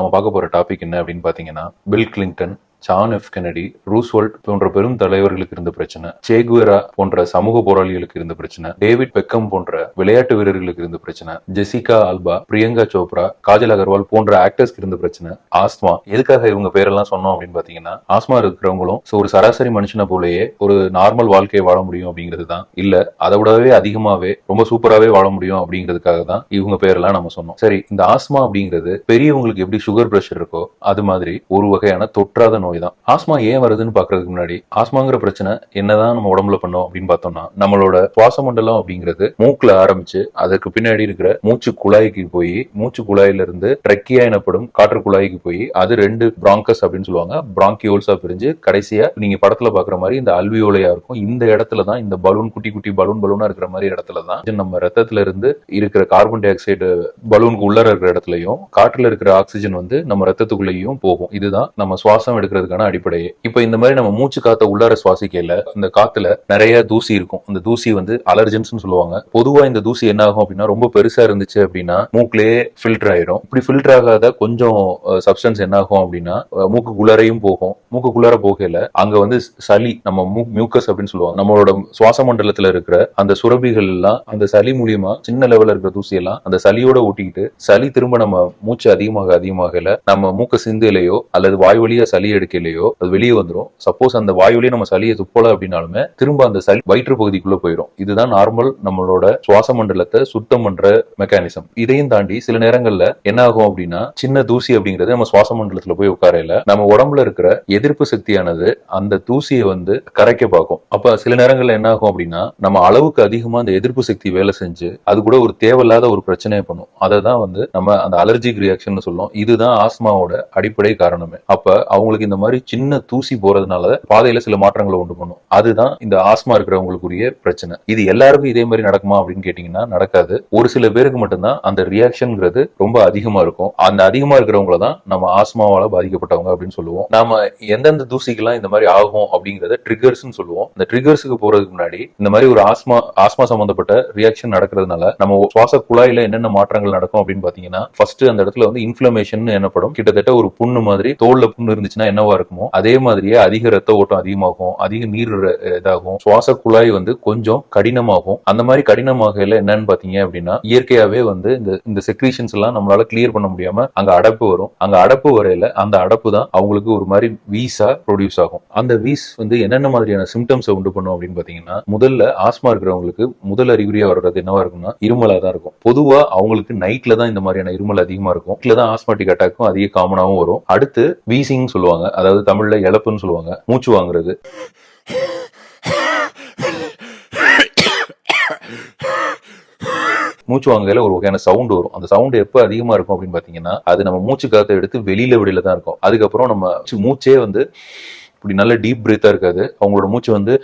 நம்ம பார்க்க போற டாபிக் என்ன அப்படின்னு பாத்தீங்கன்னா Bill Clinton John F Kennedy Roosevelt போன்ற பெரும் தலைவர்களுக்கு இருந்த பிரச்சனை சேகுவேரா போன்ற சமூக போராளிகளுக்கு இருந்த பிரச்சனை டேவிட் பெக்கம் போன்ற விளையாட்டு வீரர்களுக்கு இருந்த பிரச்சனை ஜெசிகா ஆல்பா பிரியங்கா சோப்ரா காஜல் அகர்வால் போன்ற ஆக்டர்ஸ்க்கு இருந்த பிரச்சனை ஆஸ்மா எதுக்காக இவங்க பேரெல்லாம் சொன்னோம் அப்படின்னு பாத்தீங்கன்னா ஆஸ்மா இருக்கிறவங்களும் ஒரு சராசரி மனுஷனை போலயே ஒரு நார்மல் வாழ்க்கையை வாழ முடியும் அப்படிங்கிறது தான். இல்ல அதை விடவே அதிகமாவே ரொம்ப சூப்பராகவே வாழ முடியும் அப்படிங்கிறதுக்காக தான் இவங்க பேரெல்லாம் நம்ம சொன்னோம். சரி இந்த ஆஸ்மா அப்படிங்கிறது பெரியவங்களுக்கு எப்படி சுகர் பிரஷர் இருக்கோ அது மாதிரி ஒரு வகையான தொற்றாத நோய் தான் ஆஸ்மா ஏன் வருதுன்னு பாக்குறதுக்கு முன்னாடி ஆஸ்மாங்கிற பிரச்சனை என்னதான் நம்ம உடம்புல பண்ணோம் அப்படின்னு பார்த்தோம்னா நம்மளோட சுவாச மண்டலம் அப்படிங்கிறது மூக்குல ஆரம்பிச்சு அதற்கு பின்னாடி இருக்கிற மூச்சு குழாய்க்கு போய் மூச்சு குழாயில இருந்து ட்ரெக்கியா எனப்படும் காற்று குழாய்க்கு போய் அது ரெண்டு பிராங்கஸ் அப்படின்னு சொல்லுவாங்க. பிராங்கியோல்ஸா பிரிஞ்சு கடைசியா நீங்க படத்துல பாக்குற மாதிரி இந்த அல்வியோலையா இருக்கும். இந்த இடத்துல தான் இந்த பலூன் குட்டி குட்டி பலூன் பலூனா இருக்கிற மாதிரி இடத்துல தான் நம்ம ரத்தத்துல இருந்து இருக்கிற கார்பன் டை ஆக்சைடு பலூனுக்கு உள்ளர இருக்கிற இடத்துலயும் காற்றுல இருக்கிற ஆக்சிஜன் வந்து நம்ம ரத்தத்துக்குள்ளேயும் போகும். இதுதான் நம்ம சுவாசம் எடுக்கிற இருக்கிறதுக்கான அடிப்படையே இப்போ இந்த மாதிரி நம்ம மூச்சு காத்த உள்ளார சுவாசிக்கல இந்த காத்துல நிறைய தூசி இருக்கும். இந்த தூசி வந்து அலர்ஜன்ஸ் சொல்லுவாங்க. பொதுவா இந்த தூசி என்ன ஆகும் அப்படின்னா ரொம்ப பெருசா இருந்துச்சு அப்படின்னா மூக்குலயே ஃபில்டர் ஆயிரும். இப்படி ஃபில்டர் ஆகாத கொஞ்சம் சப்ஸ்டன்ஸ் என்ன ஆகும் அப்படின்னா அஹ், மூக்குக்குள்ளாரையும் போகும். மூக்குக்குள்ளார போகல அங்க வந்து சளி நம்ம மியூக்கஸ் அப்படின்னு சொல்லுவாங்க. நம்மளோட சுவாச மண்டலத்துல இருக்கிற அந்த சுரபிகள் எல்லாம் அந்த சளி மூலியமா சின்ன லெவல்ல இருக்கிற தூசி எல்லாம் அந்த சளியோட ஒட்டிக்கிட்டு சளி திரும்ப நம்ம மூச்சு அதிகமாக அதிகமாகல நம்ம மூக்க சிந்தையிலையோ அல்லது வாய் வழியா சளி எடுக்க எடுக்கலையோ அது வெளியே வந்துடும் சப்போஸ் அந்த வாயுலேயே நம்ம சளியை துப்பல அப்படின்னாலுமே திரும்ப அந்த சளி வயிற்று பகுதிக்குள்ள போயிடும் இதுதான் நார்மல் நம்மளோட சுவாச மண்டலத்தை சுத்தம் பண்ற மெக்கானிசம் இதையும் தாண்டி சில நேரங்கள்ல என்ன ஆகும் அப்படின்னா சின்ன தூசி அப்படிங்கிறது நம்ம சுவாச மண்டலத்துல போய் உட்காரையில நம்ம உடம்புல இருக்கிற எதிர்ப்பு சக்தியானது அந்த தூசியை வந்து கரைக்க பார்க்கும். அப்ப சில நேரங்கள்ல என்ன ஆகும் அப்படின்னா நம்ம அளவுக்கு அதிகமா அந்த எதிர்ப்பு சக்தி வேலை செஞ்சு அது கூட ஒரு தேவையில்லாத ஒரு பிரச்சனையை பண்ணும். அதை தான் வந்து நம்ம அந்த அலர்ஜிக் ரியாக்ஷன் சொல்லுவோம். இதுதான் ஆஸ்மாவோட அடிப்படை காரணமே. அப்ப அவங்களுக்கு இந்த மாதிரி சின்ன தூசி போறதுனால பாதையில சில மாற்றங்களை உண்டு பண்ணும். அதுதான் இந்த ஆஸ்மா இருக்கிறவங்களுக்குரிய பிரச்சனை. இது எல்லாருக்கும் இதே மாதிரி நடக்குமா அப்படின்னு கேட்டீங்கன்னா நடக்காது. ஒரு சில பேருக்கு மட்டும்தான் அந்த ரியாக்ஷன்ங்கிறது ரொம்ப அதிகமா இருக்கும். அந்த அதிகமா இருக்கிறவங்கள தான் நம்ம ஆஸ்மாவால பாதிக்கப்பட்டவங்க அப்படின்னு சொல்லுவோம். நாம எந்தெந்த தூசிக்கெல்லாம் இந்த மாதிரி ஆகும் அப்படிங்கறத ட்ரிகர்ஸ் சொல்லுவோம். இந்த ட்ரிகர்ஸுக்கு போறதுக்கு முன்னாடி இந்த மாதிரி ஒரு ஆஸ்மா ஆஸ்மா சம்பந்தப்பட்ட ரியாக்ஷன் நடக்கிறதுனால நம்ம சுவாச குழாயில என்னென்ன மாற்றங்கள் நடக்கும் அப்படின்னு பாத்தீங்கன்னா ஃபர்ஸ்ட் அந்த இடத்துல வந்து இன்ஃபிளமேஷன் எனப்படும். கிட்டத்தட்ட ஒரு புண்ணு மாதிரி தோல்ல புண்ணு இருந்துச்சுன்னா என்ன என்னவா இருக்குமோ அதே மாதிரியே அதிக ரத்த ஓட்டம் அதிகமாகும் அதிக நீர் இதாகும் சுவாச குழாய் வந்து கொஞ்சம் கடினமாகும். அந்த மாதிரி கடினமாகல என்னன்னு பாத்தீங்க அப்படின்னா இயற்கையாவே வந்து இந்த இந்த செக்ரீஷன்ஸ் எல்லாம் நம்மளால கிளியர் பண்ண முடியாம அங்க அடப்பு வரும். அங்க அடப்பு வரையில அந்த அடப்பு தான் அவங்களுக்கு ஒரு மாதிரி வீஸா ப்ரொடியூஸ் ஆகும். அந்த வீஸ் வந்து என்னென்ன மாதிரியான சிம்டம்ஸ் உண்டு பண்ணும் அப்படின்னு பாத்தீங்கன்னா முதல்ல ஆஸ்மா இருக்கிறவங்களுக்கு முதல் அறிகுறியா வர்றது என்னவா இருக்கும்னா இருமலா தான் இருக்கும். பொதுவா அவங்களுக்கு நைட்ல தான் இந்த மாதிரியான இருமல் அதிகமா இருக்கும். நைட்ல தான் ஆஸ்மாட்டிக் அட்டாக்கும் அதிக காமனாவும் வரும். அடுத்து வீசிங் சொல்லுவாங்க. அதாவது தமிழ்ல இழப்புன்னு சொல்லுவாங்க மூச்சு வாங்குறது. மூச்சு வாங்கையில ஒரு வகையான சவுண்ட் வரும். அந்த சவுண்ட் எப்ப அதிகமா இருக்கும் அப்படின்னு பாத்தீங்கன்னா அது நம்ம மூச்சு காத்த எடுத்து வெளியில வெளியில தான் இருக்கும். அதுக்கப்புறம் நம்ம மூச்சே வந்து இப்படி நல்ல டீப் பிரீத்தா இருக்காது. அவங்களோட மூச்சு வந்து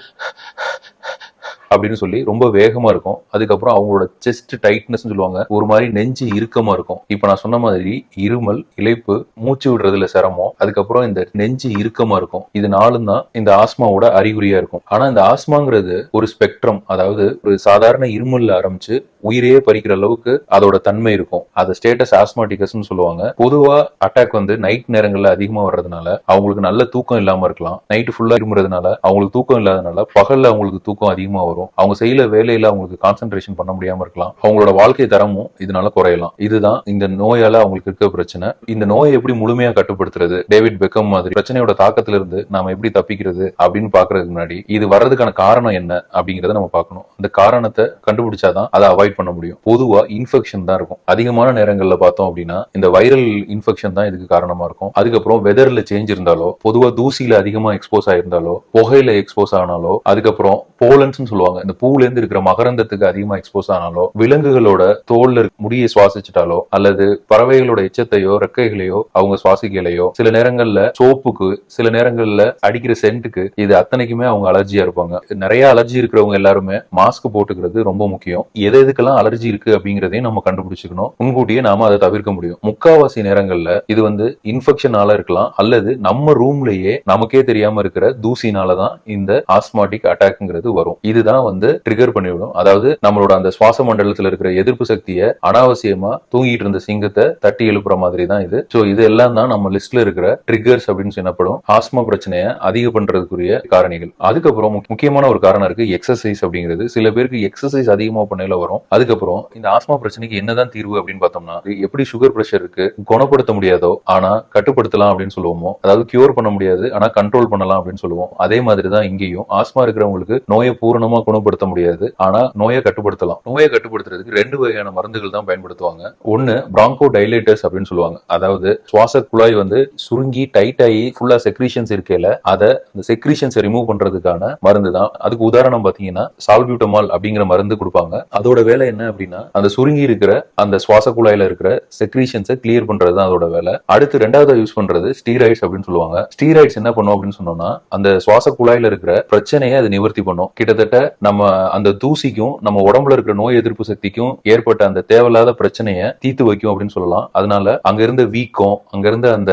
அப்படின்னு சொல்லி ரொம்ப வேகமா இருக்கும். அதுக்கப்புறம் அவங்களோட செஸ்ட் டைட்னஸ் சொல்லுவாங்க. ஒரு மாதிரி நெஞ்சு இறுக்கமா இருக்கும். இப்ப நான் சொன்ன மாதிரி இருமல் இழைப்பு மூச்சு விடுறதுல சிரமம். அதுக்கப்புறம் இந்த நெஞ்சு இறுக்கமா இருக்கும். இது நாலும் தான் இந்த ஆஸ்மாவோட அறிகுறியா இருக்கும். ஆனா இந்த ஆஸ்மாங்கிறது ஒரு ஸ்பெக்ட்ரம் அதாவது ஒரு சாதாரண இருமல்ல ஆரம்பிச்சு உயிரையே பறிக்கிற அளவுக்கு அதோட தன்மை இருக்கும். அது ஸ்டேட்டஸ் ஆஸ்மாட்டிகஸ்னு சொல்லுவாங்க. பொதுவா அட்டாக் வந்து நைட் நேரங்கள்ல அதிகமா வர்றதுனால அவங்களுக்கு நல்ல தூக்கம் இல்லாம இருக்கலாம். நைட் ஃபுல்லா இருமுறதுனால அவங்களுக்கு தூக்கம் இல்லாதனால பகல்ல அவங்களுக்கு தூக்கம் அதிகமா வரும். அவங்க செய்யற வேலையில அவங்களுக்கு கான்சென்ட்ரேஷன் பண்ண முடியாம இருக்கலாம். அவங்களோட வாழ்க்கை தரமும் இதனால குறையலாம். இதுதான் இந்த நோயால அவங்களுக்கு இருக்க பிரச்சனை. இந்த நோயை எப்படி முழுமையா கட்டுப்படுத்துறது? டேவிட் பெக்கம் மாதிரி பிரச்சனையோட தாக்கத்துல இருந்து நாம எப்படி தப்பிக்கிறது அப்படின்னு பாக்குறதுக்கு முன்னாடி இது வர்றதுக்கான காரணம் என்ன அப்படிங்கறத நம்ம பார்க்கணும். அந்த காரணத்தை கண்டுபிடிச்சாதான் அதை அவாய்ட் பண்ண முடியும். பொதுவா இன்ஃபெக்ஷன் தான் இருக்கும். அதிகமான நேரங்கள்ல பார்த்தோம் அப்படின்னா இந்த வைரல் இன்ஃபெக்ஷன் தான் இதுக்கு காரணமா இருக்கும். அதுக்கப்புறம் வெதர்ல சேஞ்ச் இருந்தாலோ பொதுவா தூசியில அதிகமா எக்ஸ்போஸ் ஆயிருந்தாலோ புகையில எக்ஸ்போஸ் ஆனாலோ அதுக்கப்புறம் போலன்ஸ்னு சொல்லுவாங்க. இந்த பூல இருந்து இருக்கிற மகரந்தத்துக்கு அதிகமா எக்ஸ்போஸ் ஆனாலோ விலங்குகளோட தோல்ல முடியை சுவாசிச்சிட்டாலோ அல்லது பறவைகளோட எச்சத்தையோ ரெக்கைகளையோ அவங்க சுவாசிக்கலையோ சில நேரங்கள்ல சோப்புக்கு சில நேரங்கள்ல அடிக்கிற சென்ட்டுக்கு இது அத்தனைக்குமே அவங்க அலர்ஜியா இருப்பாங்க. நிறைய அலர்ஜி இருக்கிறவங்க எல்லாருமே மாஸ்க் போட்டுக்கிறது ரொம்ப முக்கியம். எது எதுக்கெல்லாம் அலர்ஜி இருக்கு அப்படிங்கறதையும் நம்ம கண்டுபிடிச்சுக்கணும். முன்கூட்டியே நாம அதை தவிர்க்க முடியும். முக்காவாசி நேரங்கள்ல இது வந்து இன்ஃபெக்ஷனால இருக்கலாம் அல்லது நம்ம ரூம்லயே நமக்கே தெரியாம இருக்கிற தூசினால தான் இந்த ஆஸ்மாட்டிக் அட்டாக்ங்கிறது அப்படிங்கிறது வரும். இதுதான் வந்து ட்ரிகர் பண்ணிவிடும். அதாவது நம்மளோட அந்த சுவாச மண்டலத்துல இருக்கிற எதிர்ப்பு சக்தியை அனாவசியமா தூங்கிட்டு இருந்த சிங்கத்தை தட்டி எழுப்புற மாதிரி தான் இது. சோ இது எல்லாம் தான் நம்ம லிஸ்ட்ல இருக்கிற ட்ரிகர்ஸ் அப்படின்னு சொல்லப்படும் ஆஸ்மா பிரச்சனையை அதிக பண்றதுக்குரிய காரணிகள். அதுக்கப்புறம் முக்கியமான ஒரு காரணம் இருக்கு எக்ஸசைஸ் அப்படிங்கிறது. சில பேருக்கு எக்ஸசைஸ் அதிகமா பண்ணையில வரும். அதுக்கப்புறம் இந்த ஆஸ்மா பிரச்சனைக்கு என்னதான் தீர்வு அப்படின்னு பார்த்தோம்னா எப்படி சுகர் பிரஷருக்கு குணப்படுத்த முடியாதோ ஆனா கட்டுப்படுத்தலாம் அப்படின்னு சொல்லுவோமோ அதாவது கியூர் பண்ண முடியாது ஆனா கண்ட்ரோல் பண்ணலாம் அப்படின்னு சொல்லுவோம். அதே மாதிரி தான் இங்கேயும். ஆஸ்மா இருக்கிறவங்களுக்கு நோயை பூரணமா குணப்படுத்த முடியாது. ஆனா நோயை கட்டுப்படுத்தலாம். நோயை கட்டுப்படுத்துறதுக்கு ரெண்டு வகையான மருந்துகள் தான் பயன்படுத்துவாங்க. ஒன்னு பிராங்கோ டைலேட்டர்ஸ் அப்படின்னு சொல்லுவாங்க. அதாவது சுவாச குழாய் வந்து சுருங்கி டைட் ஆகி ஃபுல்லா செக்ரீஷன்ஸ் இருக்கையில அதை அந்த செக்ரீஷன்ஸை ரிமூவ் பண்றதுக்கான மருந்து தான். அதுக்கு உதாரணம் பாத்தீங்கன்னா சால்பியூட்டமால் அப்படிங்கிற மருந்து கொடுப்பாங்க. அதோட வேலை என்ன அப்படின்னா அந்த சுருங்கி இருக்கிற அந்த சுவாச குழாயில இருக்கிற செக்ரீஷன்ஸை கிளியர் பண்றது தான் அதோட வேலை. அடுத்து ரெண்டாவது யூஸ் பண்றது ஸ்டீராய்ட்ஸ் அப்படின்னு சொல்லுவாங்க. ஸ்டீராய்ட்ஸ் என்ன பண்ணும் அப்படின்னு சொன்னோம்னா அந்த சுவாச குழாயில இருக்கிற பிரச்சனையை அது நிவர்த்தி பண்ணும். கிட்டத்தட்ட நம்ம அந்த தூசிக்கும் நம்ம உடம்புல இருக்கிற நோய் எதிர்ப்பு சக்திக்கும் ஏற்பட்ட அந்த தேவையில்லாத பிரச்சனையை தீர்த்து வைக்கும் அப்படின்னு சொல்லலாம். அதனால அங்க இருந்த வீக்கம் அங்க இருந்த அந்த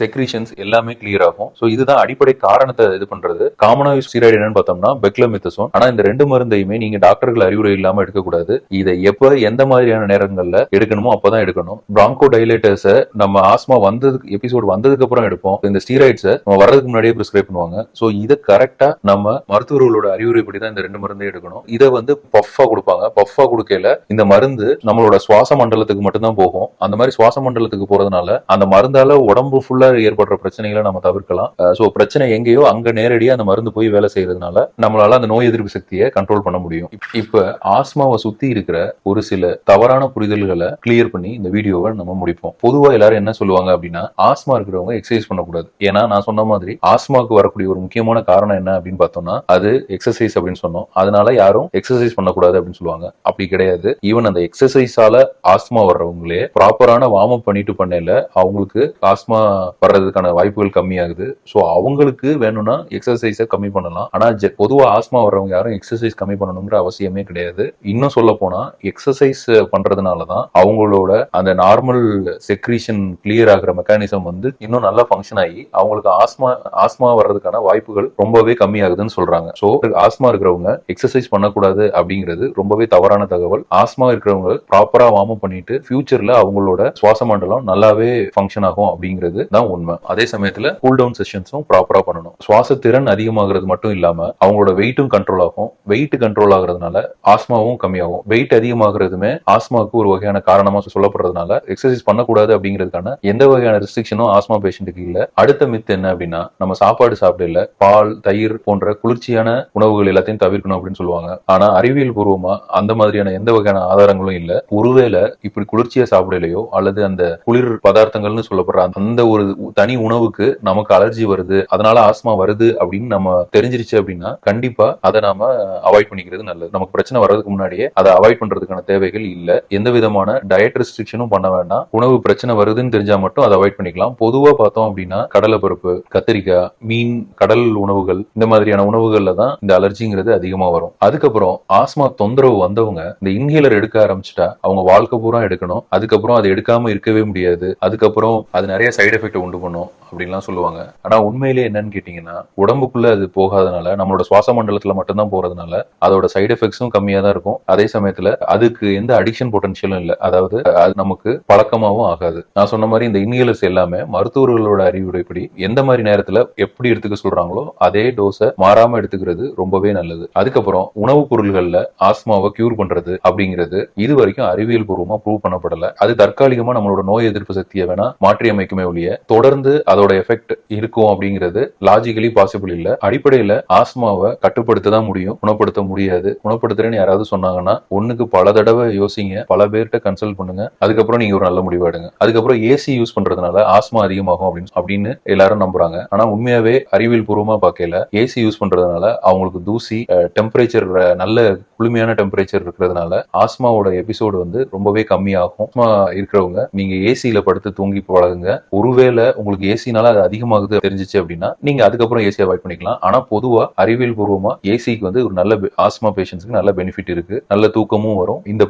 செக்ரீஷன்ஸ் எல்லாமே கிளியர் ஆகும். ஸோ இதுதான் அடிப்படை காரணத்தை இது பண்றது. காமனா ஸ்டீராய்டு என்னன்னு பார்த்தோம்னா பெக்லமித்தசோன் ஆனா இந்த ரெண்டு மருந்தையுமே நீங்க டாக்டர்கள் அறிவுரை இல்லாம எடுக்கக்கூடாது. இதை எப்ப எந்த மாதிரியான நேரங்கள்ல எடுக்கணுமோ அப்பதான் எடுக்கணும். பிராங்கோ டைலேட்டர்ஸை நம்ம ஆஸ்மா வந்ததுக்கு எபிசோட் வந்ததுக்கு அப்புறம் எடுப்போம். இந்த ஸ்டீராய்ட்ஸை நம்ம வர்றதுக்கு முன்னாடியே பிரிஸ்கிரைப் பண்ணுவாங்க. ஸோ இதை கரெக்டா நம்ம மருத்துவர்களோட அறிவுரைப்படி தான் இந்த ரெண்டு மருந்தை எடுக்கணும். இதை வந்து பஃபா கொடுப்பாங்க. பஃபா கொடுக்கல இந்த மருந்து நம்மளோட சுவாச மண்டலத்துக்கு மட்டும்தான் போகும். அந்த மாதிரி சுவாச மண்டலத்துக்கு போறதுனால அந்த மருந்தால உடம்பு ஃபுல்லா ஏற்படுற பிரச்சனைகளை நம்ம தவிர்க்கலாம். சோ பிரச்சனை எங்கேயோ அங்க நேரடியா அந்த மருந்து போய் வேலை செய்யறதுனால நம்மளால அந்த நோய் எதிர்ப்பு சக்தியை கண்ட்ரோல் பண்ண முடியும். இப்ப- இப்ப ஆஸ்மாவை சுத்தி இருக்கிற ஒரு சில தவறான புரிதல்களை கிளியர் பண்ணி இந்த வீடியோவை நம்ம முடிப்போம். பொதுவா எல்லாரும் என்ன சொல்லுவாங்க அப்படின்னா ஆஸ்மா இருக்கிறவங்க எக்ஸசைஸ் பண்ணக்கூடாது. ஏன்னா நான் சொன்ன மாதிரி ஆஸ்மாக்கு வரக்கூடிய ஒரு முக்கியமான காரணம் என்ன அப்படின்னு பார்த்தோம்னா அது எக்ஸசைஸ் எக்ஸசைஸ் அப்படின்னு சொன்னோம். அதனால யாரும் எக்ஸசைஸ் பண்ணக்கூடாது அப்படின்னு சொல்லுவாங்க. அப்படி கிடையாது. ஈவன் அந்த எக்ஸசைஸால ஆஸ்மா வர்றவங்களே ப்ராப்பரான வார்ம் அப் பண்ணிட்டு பண்ணல அவங்களுக்கு ஆஸ்மா வர்றதுக்கான வாய்ப்புகள் கம்மியாகுது. ஸோ அவங்களுக்கு வேணும்னா எக்ஸசைஸை கம்மி பண்ணலாம். ஆனா பொதுவா ஆஸ்மா வர்றவங்க யாரும் எக்ஸசைஸ் கம்மி பண்ணணுங்கிற அவசியமே கிடையாது. இன்னும் சொல்ல போனா எக்ஸசைஸ் பண்றதுனால தான் அவங்களோட அந்த நார்மல் செக்ரீஷன் கிளியர் ஆகிற மெக்கானிசம் வந்து இன்னும் நல்லா ஃபங்க்ஷன் ஆகி அவங்களுக்கு ஆஸ்மா ஆஸ்மா வர்றதுக்கான வாய்ப்புகள் ரொம்பவே கம்மியாகுதுன்னு சொல்றாங்க. ஸோ ஆஸ்மா இருக்கிறவங்க எக்ஸசைஸ் பண்ணக்கூடாது அப்படிங்கிறது ரொம்பவே தவறான தகவல். ஆஸ்மா இருக்கிறவங்க ப்ராப்பரா வார்ம் அப் பண்ணிட்டு ஃபியூச்சர்ல அவங்களோட சுவாச மண்டலம் நல்லாவே ஃபங்க்ஷன் ஆகும் அப்படிங்கிறது தான் உண்மை. அதே சமயத்துல கூல் டவுன் செஷன்ஸும் ப்ராப்பரா பண்ணணும். சுவாச திறன் அதிகமாகிறது மட்டும் இல்லாம அவங்களோட வெயிட்டும் கண்ட்ரோல் ஆகும். வெயிட் கண்ட்ரோல் ஆகுறதுனால ஆஸ்மாவும் கம்மியாகும். வெயிட் அதிகமாகிறதுமே ஆஸ்மாவுக்கு ஒரு வகையான காரணமா சொல்லப்படுறதுனால எக்ஸசைஸ் பண்ணக்கூடாது அப்படிங்கிறதுக்கான எந்த வகையான ரெஸ்ட்ரிக்ஷனும் ஆஸ்மா பேஷண்ட்டுக்கு இல்ல. அடுத்த மித்து என்ன அப்படின்னா நம்ம சாப்பாடு சாப்பிடல பால் தயிர் போன்ற குளிர்ச்சியான உணவு உணவுகள் எல்லாத்தையும் தவிர்க்கணும் அப்படின்னு சொல்லுவாங்க. ஆனா அறிவியல் பூர்வமா அந்த மாதிரியான எந்த வகையான ஆதாரங்களும் இல்ல. ஒருவேளை இப்படி குளிர்ச்சியா சாப்பிடலையோ அல்லது அந்த குளிர் பதார்த்தங்கள்னு சொல்லப்படுற அந்த ஒரு தனி உணவுக்கு நமக்கு அலர்ஜி வருது அதனால ஆஸ்மா வருது அப்படின்னு நம்ம தெரிஞ்சிருச்சு அப்படின்னா கண்டிப்பா அதை நாம அவாய்ட் பண்ணிக்கிறது நல்லது. நமக்கு பிரச்சனை வர்றதுக்கு முன்னாடியே அதை அவாய்ட் பண்றதுக்கான தேவைகள் இல்ல. எந்த விதமான டயட் ரெஸ்ட்ரிக்ஷனும் பண்ண வேண்டாம். உணவு பிரச்சனை வருதுன்னு தெரிஞ்சா மட்டும் அதை அவாய்ட் பண்ணிக்கலாம். பொதுவா பார்த்தோம் அப்படின்னா கடலை பருப்பு கத்திரிக்காய் மீன் கடல் உணவுகள் இந்த மாதிரியான உணவுகள்ல தான் இந்த அலர்ஜிங்கிறது அதிகமா வரும். அதுக்கப்புறம் ஆஸ்மா தொந்தரவு வந்தவங்க இந்த இன்ஹேலர் எடுக்க ஆரம்பிச்சுட்டா அவங்க வாழ்க்கை பூரா எடுக்கணும். அதுக்கப்புறம் அதை எடுக்காம இருக்கவே முடியாது. அதுக்கப்புறம் அது நிறைய சைடு எஃபெக்ட் உண்டு பண்ணும். அப்படின்லாம் சொல்லுவாங்க. ஆனா உண்மையிலே என்னன்னு கேட்டீங்கன்னா உடம்புக்குள்ள அது போகாதனால நம்மளோட சுவாச மண்டலத்துல மட்டும்தான் போறதுனால அதோட சைடு எஃபெக்ட்ஸும் கம்மியா தான் இருக்கும். அதே சமயத்துல அதுக்கு எந்த அடிக்ஷன் பொட்டன்ஷியலும் இல்லை. அதாவது அது நமக்கு பழக்கமாவும் ஆகாது. நான் சொன்ன மாதிரி இந்த இன்ஹேலர்ஸ் எல்லாமே மருத்துவர்களோட அறிவுரைப்படி எந்த மாதிரி நேரத்துல எப்படி எடுத்துக்க சொல்றாங்களோ அதே டோஸை மாறாம எடுத்துக்கிறது ரொம்பவே நல்லது. அதுக்கப்புறம் உணவுப் பொருள்கள்ல ஆஸ்மாவை கியூர் பண்றது அப்படிங்கிறது இது வரைக்கும் அறிவியல் பூர்வமா ப்ரூவ் பண்ணப்படல. அது தற்காலிகமா நம்மளோட நோய் எதிர்ப்பு சக்தியை வேணா மாற்றி அமைக்குமே ஒழிய தொடர்ந்து அதோட எஃபெக்ட் இருக்கும் அப்படிங்கிறது லாஜிக்கலி பாசிபிள் இல்ல. அடிப்படையில ஆஸ்மாவை கட்டுப்படுத்த தான் முடியும். குணப்படுத்த முடியாது. குணப்படுத்துறேன்னு யாராவது சொன்னாங்கன்னா ஒண்ணுக்கு பல தடவை யோசிங்க. பல பேர்கிட்ட கன்சல்ட் பண்ணுங்க. அதுக்கப்புறம் நீங்க ஒரு நல்ல முடிவு எடுங்க. அதுக்கப்புறம் ஏசி யூஸ் பண்றதுனால ஆஸ்மா அதிகமாகும் அப்படின்னு அப்படின்னு எல்லாரும் நம்புறாங்க. ஆனா உண்மையாவே அறிவியல் பூர்வமா பார்க்கல ஏசி யூஸ் பண்றதுனால அவங்களுக்கு தூசி டெம்பரேச்சர் நல்ல குளுமையான டெம்பரேச்சர் இருக்கிறதுனால ஆஸ்மாவோட எபிசோடு வந்து ரொம்பவே கம்மியாகும். ஆஸ்மா இருக்கிறவங்க நீங்க ஏசியில படுத்து தூங்கி பழகுங்க. ஒருவேளை உங்களுக்கு ஏசி ஏசினால அது அதிகமாகுது தெரிஞ்சிச்சு அப்படின்னா நீங்க அதுக்கப்புறம் ஏசி அவாய்ட் பண்ணிக்கலாம். ஆனா பொதுவா அறிவியல் பூர்வமா ஏசிக்கு வந்து ஒரு நல்ல ஆஸ்மா பேஷண்ட்ஸ்க்கு நல்ல பெனிஃபிட் இருக்கு. நல்ல தூக்கமும் வரும். இந்த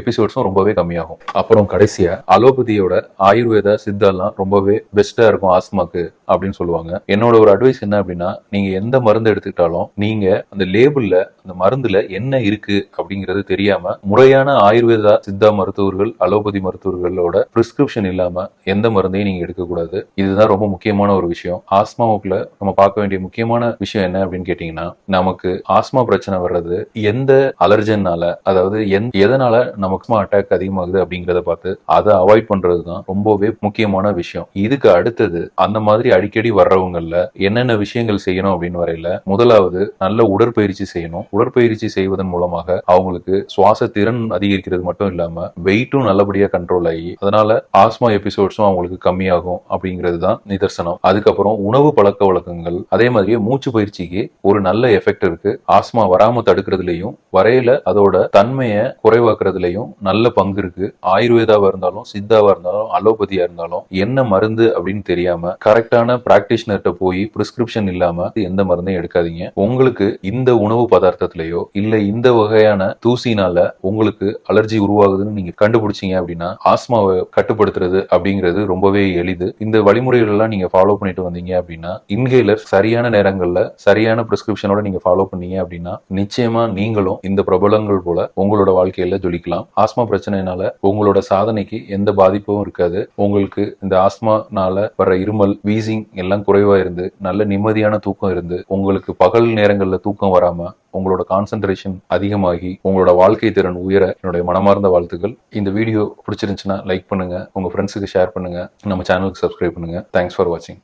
எபிசோட்ஸும் ரொம்பவே கம்மியாகும். அப்புறம் கடைசியா அலோபதியோட ஆயுர்வேதா சித்தாலாம் ரொம்பவே பெஸ்டா இருக்கும் ஆஸ்மாக்கு அப்படின்னு சொல்லுவாங்க. என்னோட ஒரு அட்வைஸ் என்ன அப்படின்னா நீங்க எந்த மருந்து எடுத்துக்கிட்டாலும் நீங்க அந்த லேபிள்ல அந்த மருந்துல என்ன இருக்கு அப்படிங்கிறது தெரியாம முறையான ஆயுர்வேதா சித்தா மருத்துவர்கள் அலோபதி மருத்துவர்களோட பிரிஸ்கிரிப்ஷன் இல்லாம எந்த மருந்தையும் நீங்க எடுக்கக்கூடாது. இதுதான் ரொம்ப ரொம்ப முக்கியமான ஒரு விஷயம். ஆஸ்மாவுக்குள்ள நம்ம பார்க்க வேண்டிய முக்கியமான விஷயம் என்ன அப்படின்னு கேட்டீங்கன்னா நமக்கு ஆஸ்மா பிரச்சனை வர்றது எந்த அலர்ஜன்னால அதாவது எந்த எதனால நமக்கு அட்டாக் அதிகமாகுது அப்படிங்கறத பார்த்து அதை அவாய்ட் பண்றது தான் ரொம்பவே முக்கியமான விஷயம். இதுக்கு அடுத்தது அந்த மாதிரி அடிக்கடி வர்றவங்கல்ல என்னென்ன விஷயங்கள் செய்யணும் அப்படின்னு வரையில முதலாவது நல்ல உடற்பயிற்சி செய்யணும். உடற்பயிற்சி செய்வதன் மூலமாக அவங்களுக்கு சுவாச திறன் அதிகரிக்கிறது மட்டும் இல்லாம வெயிட்டும் நல்லபடியா கண்ட்ரோல் ஆகி அதனால ஆஸ்மா எபிசோட்ஸும் அவங்களுக்கு கம்மியாகும் அப்படிங்கிறது தான் நிதர்சனம். அதுக்கப்புறம் உணவு பழக்க வழக்கங்கள். அதே மாதிரியே மூச்சு பயிற்சிக்கு ஒரு நல்ல எஃபெக்ட் இருக்கு. ஆஸ்மா வராம தடுக்கிறதுலயும் வரையில அதோட தன்மையை குறைவாக்குறதுலயும் நல்ல பங்கு இருக்கு. ஆயுர்வேதாவா இருந்தாலும் சித்தாவா இருந்தாலும் அலோபதியா இருந்தாலும் என்ன மருந்து அப்படின்னு தெரியாம கரெக்டான பிராக்டிஷனர்கிட்ட போய் பிரிஸ்கிரிப்ஷன் இல்லாம எந்த மருந்தையும் எடுக்காதீங்க. உங்களுக்கு இந்த உணவு பதார்த்தத்திலேயோ இல்ல இந்த வகையான தூசினால உங்களுக்கு அலர்ஜி உருவாகுதுன்னு நீங்க கண்டுபிடிச்சீங்க அப்படின்னா ஆஸ்மாவை கட்டுப்படுத்துறது அப்படிங்கிறது ரொம்பவே எளிது. இந்த வழிமுறைகள் எல்லாம் நீங்க ஃபாலோ பண்ணிட்டு வந்தீங்க அப்படின்னா இன்ஹேலர் சரியான நேரங்கள்ல சரியான பிரிஸ்கிரிப்ஷனோட நீங்க ஃபாலோ பண்ணீங்க அப்படின்னா நிச்சயமா நீங்களும் இந்த பிரபலங்கள் போல உங்களோட வாழ்க்கையில ஜொலிக்கலாம். ஆஸ்மா பிரச்சனைனால உங்களோட சாதனைக்கு எந்த பாதிப்பும் இருக்காது. உங்களுக்கு இந்த ஆஸ்மானால வர்ற இருமல் வீசிங் எல்லாம் குறைவா இருந்து நல்ல நிம்மதியான தூக்கம் இருந்து உங்களுக்கு பகல் நேரங்கள்ல தூக்கம் வராம உங்களோட கான்சென்ட்ரேஷன் அதிகமாகி உங்களோட வாழ்க்கை திறன் உயர என்னுடைய மனமார்ந்த வாழ்த்துக்கள். இந்த வீடியோ பிடிச்சிருந்துச்சுன்னா லைக் பண்ணுங்க. உங்க ஃப்ரெண்ட்ஸுக்கு ஷேர் பண்ணுங்க. நம்ம சேனலுக்கு சப்ஸ்கிரைப் பண்ணுங்க. தேங்க்ஸ் ஃபார் வாட்சிங்